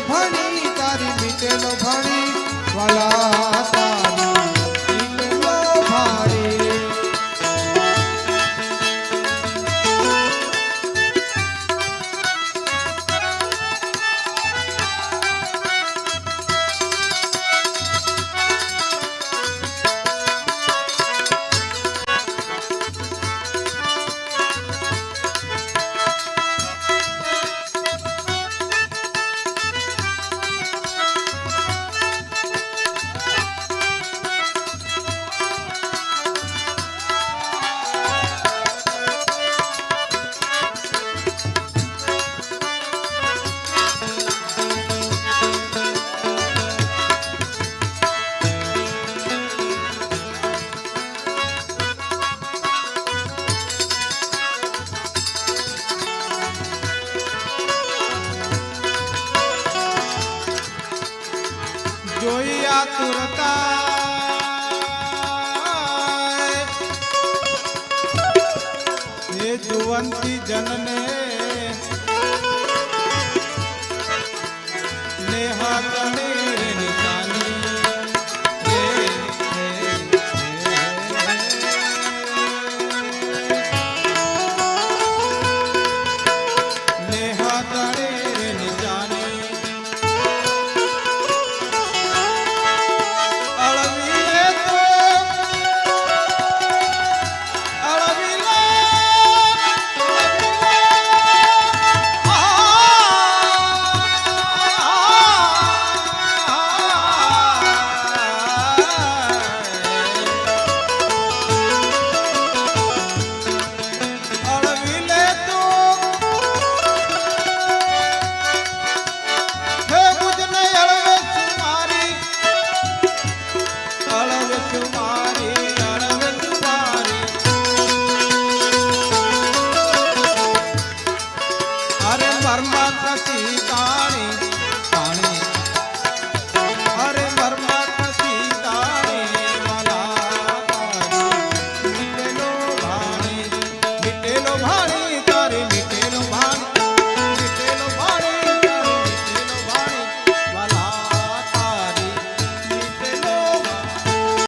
ભણી તારી મીટેલો ભણી વાલા આતુરતા એ જુવંતી જનને